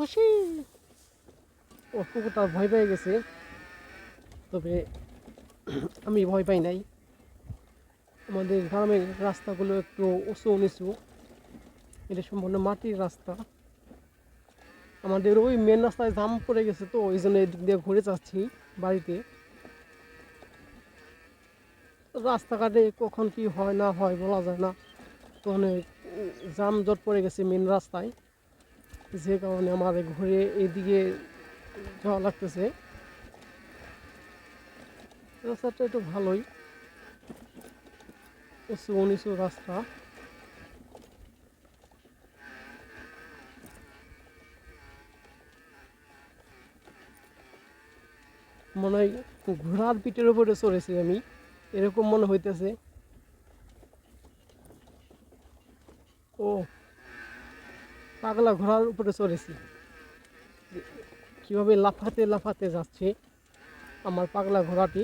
খুশি। ও কুকুরটা ভয় পেয়ে গেছে। তবে আমি ভয় পাই নাই। আমাদের গ্রামের রাস্তাগুলো একটু উঁচু নিচু। এটা সম্পূর্ণ মাটির রাস্তা। আমাদের ওই মেন রাস্তায় জাম পড়ে গেছে তো, ওই জন্য এদিক দিয়ে ঘুরে যাচ্ছি বাড়িতে। রাস্তাঘাটে কখন কি হয় না হয় বলা যায় না। তো অনেক জাম জট পড়ে গেছে মেন রাস্তায়। যে কারণে আমার ঘুরে এদিকে যাওয়া লাগতেছে। রাস্তাটা একটু ভালোই। উঁচু নিচু রাস্তা। মনে হয় ঘোড়ার পিঠের উপরে চড়েছি আমি। এরকম মনে হইতেছে ও পাগলা ঘোড়ার উপরে চড়েছি। কীভাবে লাফাতে লাফাতে যাচ্ছে আমার পাগলা ঘোড়াটি।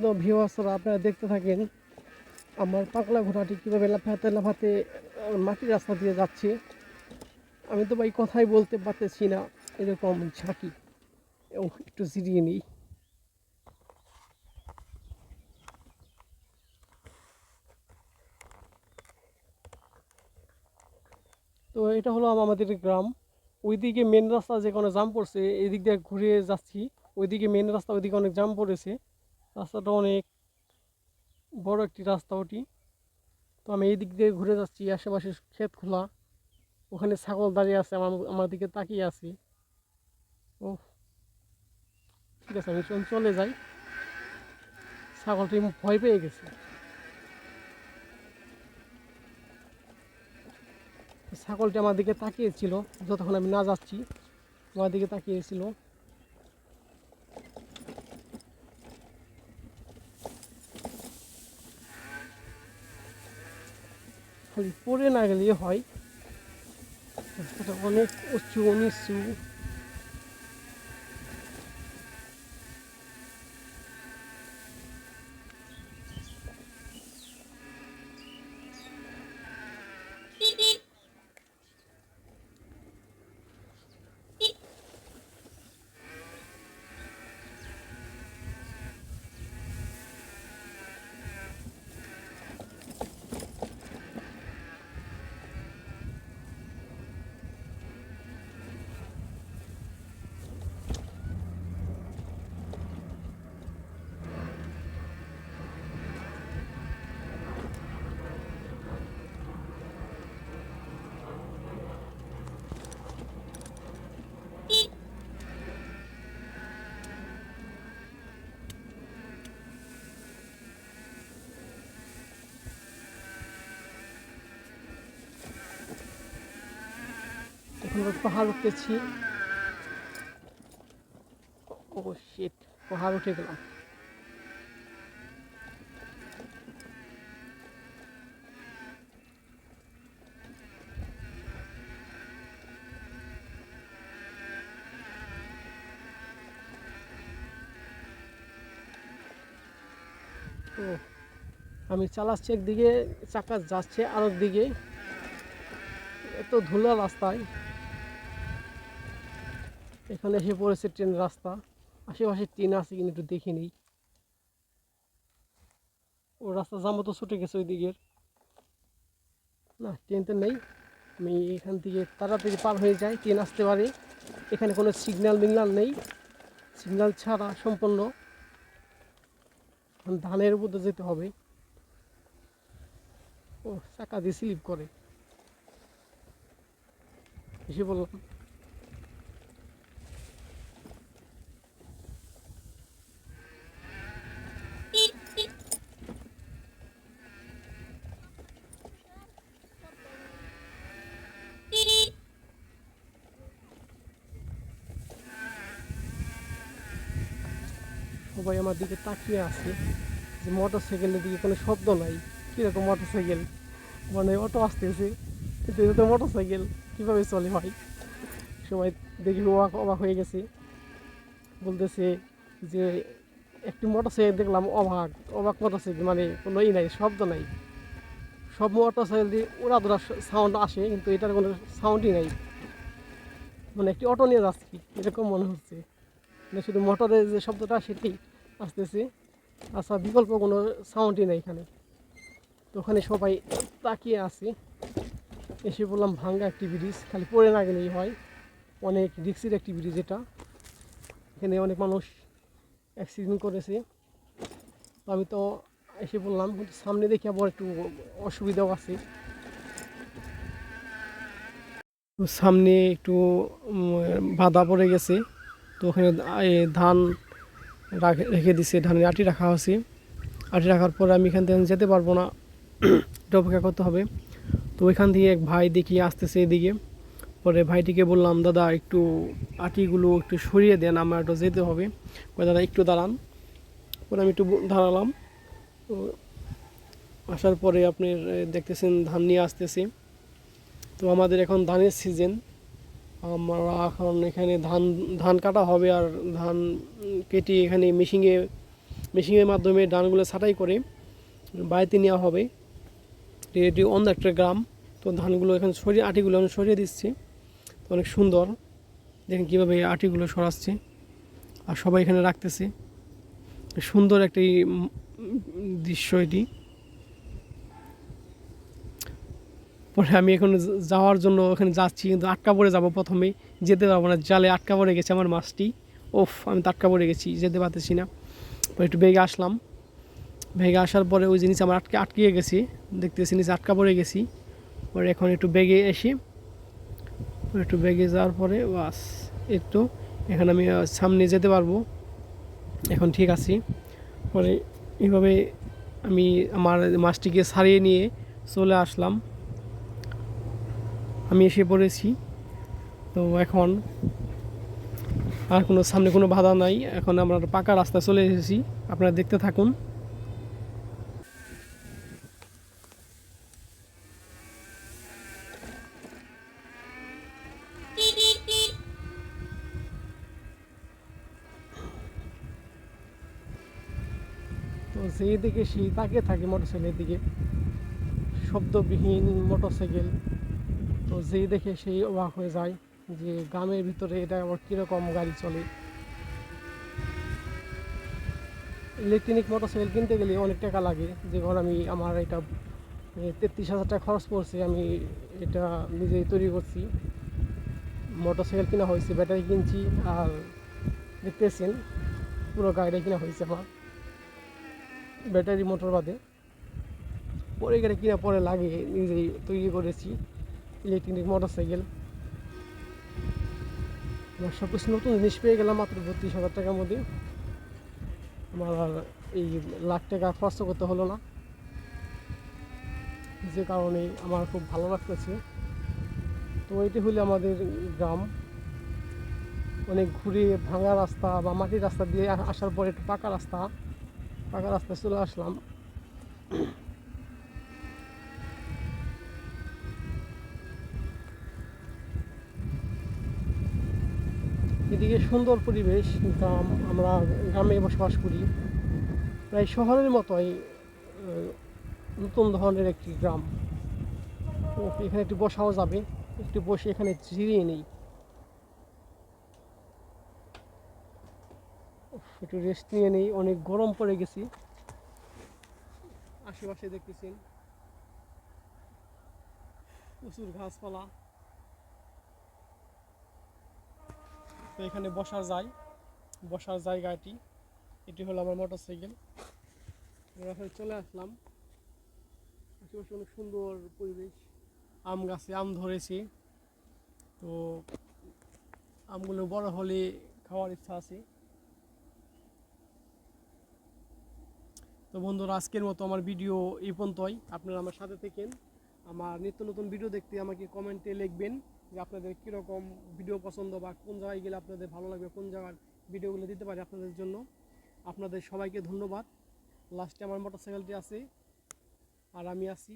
তো ভিওয়ার্সরা আপনারা দেখতে থাকেন আমার পাগলা ঘোড়াটি কীভাবে লাফাতে লাফাতে মাটির রাস্তা দিয়ে যাচ্ছে। আমি তো ভাই কথাই বলতে পারতেছি না, এরকম ঝাঁকি। একটু জিরিয়ে নিই। তো এটা হলো আমাদের গ্রাম। ওইদিকে মেন রাস্তা যেখানে জাম পড়ছে, এদিক দিয়ে ঘুরে যাচ্ছি। ওইদিকে মেন রাস্তা ওইদিকে অনেক জাম পড়েছে। রাস্তাটা অনেক বড় একটি রাস্তা ওটি। তো আমি এই দিক দিয়ে ঘুরে যাচ্ছি, আশেপাশে ক্ষেত খোলা। ওখানে ছাগল দাঁড়িয়ে আছে, আমার আমার দিকে তাকিয়ে আছি। ও ঠিক আছে, আমি চলে যাই। ছাগলটি ভয় পেয়ে গেছে। ছাগলটি আমার দিকে তাকিয়েছিল, যতক্ষণ আমি না যাচ্ছি, আমার দিকে তাকিয়েছিল। খালি পড়ে না গেলে হয়। রাস্তাটা অনেক উঁচু নিচু আবার পাহাড় উঠতেছি। ও শিট পাহাড় উঠে গেলাম। ও, আমি চালাচ্ছি একদিকে, চাকা যাচ্ছে আর দিকে এত ধুলা রাস্তায়। এখানে এসে পড়েছে ট্রেন রাস্তা। আশেপাশে ট্রেন আছে কিন্তু একটু দেখে নিই। ও রাস্তা জামা তো ছুটে গেছে ওই দিকের না, ট্রেন তো নেই। আমি এখান থেকে তাড়াতাড়ি পার হয়ে যাই, ট্রেন আসতে পারে। এখানে কোনো সিগন্যাল মিগনাল নেই। সিগন্যাল ছাড়া সম্পূর্ণ। ধানের উপর যেতে হবে। ও, চাকা দিয়ে স্লিপ করে। এসে বললাম সবাই আমার দিকে তাকিয়ে আছে যে মোটর সাইকেলের দিকে কোনো শব্দ নাই। কীরকম মোটর সাইকেল মানে অটো আসতেছে, কিন্তু এটা তো মোটর সাইকেল কীভাবে চলে ভাই? সবাই দেখি অবাক অবাক হয়ে গেছে। বলতেছে যে একটি মোটর সাইকেল দেখলাম অবাক অবাক মোটর সাইকেল মানে কোনো ই নাই, শব্দ নাই। সব মোটর সাইকেল দিয়ে ওরা ধরা সাউন্ড আসে, কিন্তু এটার কোনো সাউন্ডই নাই। মানে একটি অটো নিয়ে যাচ্ছি, এরকম মনে হচ্ছে। মানে শুধু মোটরের যে শব্দটা, সেটি আসতেছে। আচ্ছা বিকল্প কোনো সাউন্ডই নেই এখানে। তো ওখানে সবাই তাকিয়ে আছে। এসে বললাম, ভাঙ্গা একটি ব্রিজ খালি পড়ে না গেলেই হয়। অনেক রিক্সির একটি ব্রিজ এটা। এখানে অনেক মানুষ অ্যাক্সিডেন্ট করেছে। তো আমি তো এসে বললাম কিন্তু সামনে দেখে আবার একটু অসুবিধাও আছে। সামনে একটু বাধা পড়ে গেছে। তো ওখানে ধান রাখে- দিছে, ধানের আটি রাখা হয়েছে। আটি রাখার পরে আমি এখান থেকে যেতে পারব না। এটা অপেক্ষা করতে হবে। তো ওইখান থেকে এক ভাই দেখি আসতেছে এদিকে। পরে ভাইটিকে বললাম, দাদা, একটু আটিগুলো একটু সরিয়ে দেন, আমার একটু যেতে হবে। দাদা, একটু দাঁড়ান। পরে আমি একটু দাঁড়ালাম। আসার পরে আপনি দেখতেছেন ধান নিয়ে আসতেছি। তো আমাদের এখন ধানের সিজন আমরা এখন এখানে ধান ধান কাটা হবে আর ধান কেটে এখানে মেশিনে মেশিনের মাধ্যমে ধানগুলো ছাঁটাই করে বাড়িতে নেওয়া হবে। এটি অন্য একটা গ্রাম, তো ধানগুলো এখানে সরিয়ে, আটিগুলো আমি সরিয়ে দিচ্ছি। তো অনেক সুন্দর। দেখেন কীভাবে আটিগুলো সরাচ্ছে। আর সবাই এখানে রাখতেছে। সুন্দর একটি দৃশ্য এটি। পরে আমি এখন যাওয়ার জন্য ওখানে যাচ্ছি, কিন্তু আটকা পড়ে যাব প্রথমেই। যেতে পারব না, জালে আটকা পড়ে গেছে আমার মাছটি। ওফ, আমি তো আটকা পড়ে গেছি, যেতে পারতেছি না। পরে একটু বেগে আসলাম। বেগে আসার পরে ওই জিনিস আমার আটকে, আটকিয়ে গেছি। দেখতেছি নিচে আটকা পড়ে গেছি। পরে এখন একটু বেগে এসে, একটু বেগে যাওয়ার পরে, বাস, একটু এখন আমি সামনে যেতে পারব। এখন ঠিক আছি। পরে এইভাবে আমি আমার মাছটিকে সারিয়ে নিয়ে চলে আসলাম। আমি এসে পড়েছি। তো এখন আর কোনো, সামনে কোনো বাধা নাই। এখন আমরা পাকা রাস্তা চলে এসেছি। আপনারা দেখতে থাকুন। তো সেই দিকে সেই তাকিয়ে থাকে মোটরসাইকেলের দিকে, শব্দবিহীন মোটরসাইকেল। তো যেই দেখে সেই অবাক হয়ে যায় যে গ্রামের ভিতরে এটা আবার কীরকম গাড়ি চলে। ইলেকট্রনিক মোটরসাইকেল কিনতে গেলে অনেক টাকা লাগে। যেমন আমি আমার এটা তেত্রিশ হাজার টাকা খরচ পড়ছে, আমি এটা নিজেই তৈরি করছি। মোটরসাইকেল কিনা হয়েছে, ব্যাটারি কিনছি আর দেখতেছেন, পুরো গাড়িটা কিনা হয়েছে আমার। ব্যাটারি মোটর বাদে, পরে গেলে কিনা পরে লাগে, নিজেই তৈরি করেছি। ইলেকট্রনিক মোটর সাইকেল আমার সব কিছু নতুন জিনিস পেয়ে গেলাম, মাত্র বত্রিশ হাজার টাকার মধ্যে। আমার আর এই লাখ টাকা খরচ করতে হলো না। যে কারণে আমার খুব ভালো লাগতেছে। তো এটি হলো আমাদের গ্রাম। অনেক ঘুরে ভাঙা রাস্তা বা মাটির রাস্তা দিয়ে আসার পরে একটু পাকা রাস্তা। পাকা রাস্তায় চলে আসলাম। এদিকে সুন্দর পরিবেশ গ্রাম আমরা গ্রামে বসবাস করি। প্রায় শহরের মতোই নতুন ধরনের একটি গ্রাম। এখানে একটু বসাও যাবে, একটু বসে এখানে জিরিয়ে নেই। একটু রেস্ট নিয়ে নেই, অনেক গরম পড়ে গেছি। আশেপাশে দেখতেছেন, প্রচুর গাছপালা। তো এখানে বসা যায়, বসার জায়গাটি, এটি হলো আমার মোটর সাইকেল এখন চলে আসলাম। আশেপাশে অনেক সুন্দর পরিবেশ, আম গাছে আম ধরেছি। তো আমগুলো বড় হলে খাওয়ার ইচ্ছা আছে। তো বন্ধুরা, আজকের মতো আমার ভিডিও এই পর্যন্তই। আপনারা আমার সাথে থেকেন। আমার নিত্য নতুন ভিডিও দেখতে আমাকে কমেন্টে লিখবেন। যে আপনাদের কীরকম ভিডিও পছন্দ বা কোন জায়গায় গেলে আপনাদের ভালো লাগবে, কোন জায়গার ভিডিওগুলো দিতে পারি আপনাদের জন্য। আপনাদের সবাইকে ধন্যবাদ। লাস্টে আমার মোটরসাইকেলটি আছে। আর আমি আছি